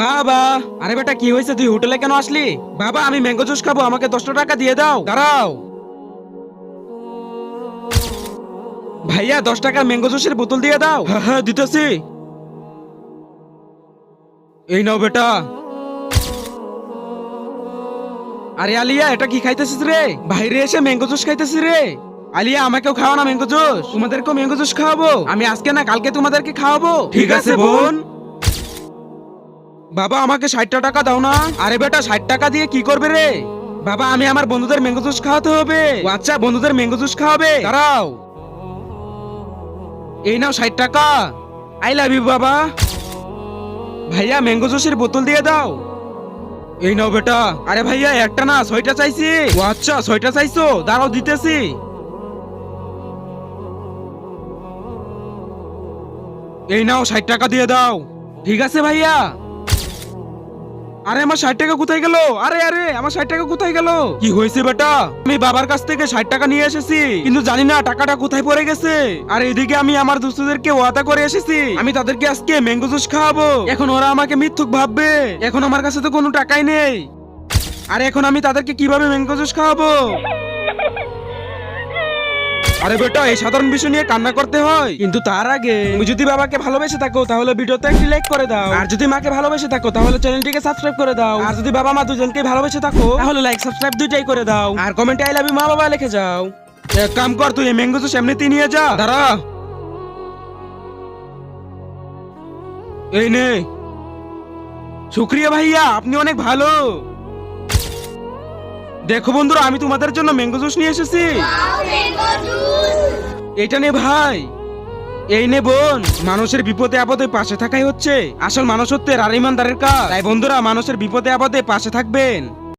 বাবা, আরে বেটা, কি হয়েছে? তুই হোটেলে কেন আসলি? বাবা, আমি ম্যাঙ্গো জুস খাব, আমাকে দশটা টাকা দিয়ে দাও। দাঁড়াও। ভাইয়া, দশ টাকা ম্যাঙ্গো জুসের বোতল দিয়ে দাও। হ্যাঁ হ্যাঁ দিতেছি। এই নাও বেটা। আরে আলিয়া, এটা কি খাইতেছিস রে? বাইরে এসে ম্যাঙ্গো জুস খাইতেছিস রে? আলিয়া, আমাকেও খাওয়া না ম্যাঙ্গো জুস। তোমাদেরকেও ম্যাঙ্গো জুস খাওয়াবো। আমি আজকে না, কালকে তোমাদেরকে খাওয়াবো। ঠিক আছে, বোন। বাবা, আমাকে ষাটটা টাকা দাও না। আরে বেটা, ষাট টাকা দিয়ে কি করবে রে? বাবা, আমি আমার বন্ধুদের ম্যাঙ্গো জুস খাওয়াতে হবে। আচ্ছা বন্ধুদের ম্যাঙ্গো জুস খাওয়াবে। দাঁড়াও। এই নাও ষাট টাকা। আই লাভ ইউ, বাবা। ভাইয়া, ম্যাঙ্গো জুসের বোতল দিয়ে দাও। এই নাও বেটা। আরে ভাইয়া, একটা না, ছয়টা চাইছি। ও আচ্ছা ছয়টা চাইছো? দাঁড়াও, দিতেছি। এই নাও, ষাট টাকা দিয়ে দাও। ঠিক আছে ভাইয়া। আরে আমার ষাট টাকা কোথায় গেল? আরে আরে আমার ষাট টাকা কোথায় গেল? কি হয়েছে বেটা? আমি বাবার কাছ থেকে ষাট টাকা নিয়ে এসেছি কিন্তু জানি না টাকাটা কোথায় পড়ে গেছে। আর এদিকে আমি আমার দোস্তদেরকে ওয়াদা করে এসেছি আমি তাদেরকে আজকে ম্যাঙ্গো জুস খাওয়াবো। এখন ওরা আমাকে মিথ্যুক ভাববে এখন আমার কাছে তো কোনো টাকাই নেই। আর এখন আমি তাদেরকে কীভাবে ম্যাঙ্গো জুস খাওয়াবো? আরে বেটা এই সাধারণ বিষয় নিয়ে কান্না করতে হয়। কিন্তু তার আগে তুমি যদি বাবাকে ভালোবেসে থাকো তাহলে ভিডিওতে একটি লাইক করে দাও। আর যদি মাকে ভালোবেসে থাকো তাহলে চ্যানেলটিকে সাবস্ক্রাইব করে দাও। আর যদি বাবা মা দুজনকে ভালোবেসে থাকো তাহলে লাইক সাবস্ক্রাইব দুইটাই করে দাও। আর কমেন্টে আই লাভ ইউ মা বাবা লিখে যাও। এক কাম কর তুই এই ম্যাঙ্গো জুস এমনিতেই নিয়ে যা। দাঁড়া। এই নে। শুক্রিয়া ভাইয়া আপনি অনেক ভালো। দেখো বন্ধুরা, আমি তোমাদের জন্য ম্যাঙ্গো জুস নিয়ে এসেছি। এটা নে ভাই। এই নে বোন, মানুষের বিপদে আপদে পাশে থাকাই হচ্ছে। আসল মানুষত্বের আর ইমানদারের কাজ। তাই বন্ধুরা, মানুষের বিপদে আপদে পাশে থাকবেন।